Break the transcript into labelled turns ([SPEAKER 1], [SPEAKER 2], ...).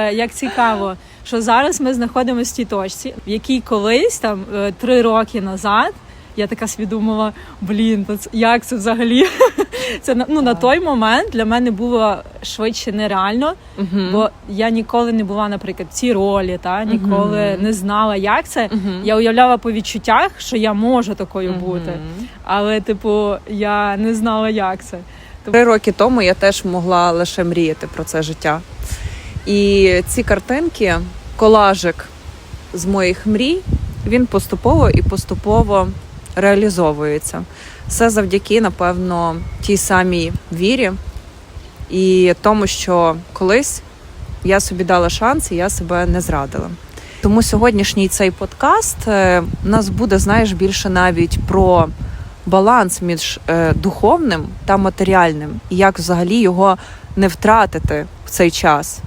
[SPEAKER 1] Е, Як цікаво, що зараз ми знаходимося в тій точці, в якій колись там е, три роки назад. Я така свідомила, блін, то це- як це взагалі? Це ну на той момент для мене було швидше нереально,
[SPEAKER 2] Мгм.
[SPEAKER 1] бо я ніколи не була, наприклад, в цій ролі, та ніколи
[SPEAKER 2] Мгм.
[SPEAKER 1] не знала, як це.
[SPEAKER 2] Мгм.
[SPEAKER 1] Я уявляла по відчуттях, що я можу такою бути, але типу я не знала, як це.
[SPEAKER 2] Три роки тому я теж могла лише мріяти про це життя. І ці картинки, колажик з моїх мрій, він поступово і поступово реалізовується. Все завдяки, напевно, тій самій вірі і тому, що колись я собі дала шанс і я себе не зрадила. Тому сьогоднішній цей подкаст е, у нас буде, знаєш, більше навіть про баланс між е, духовним та матеріальним, і як взагалі його не втратити в цей час.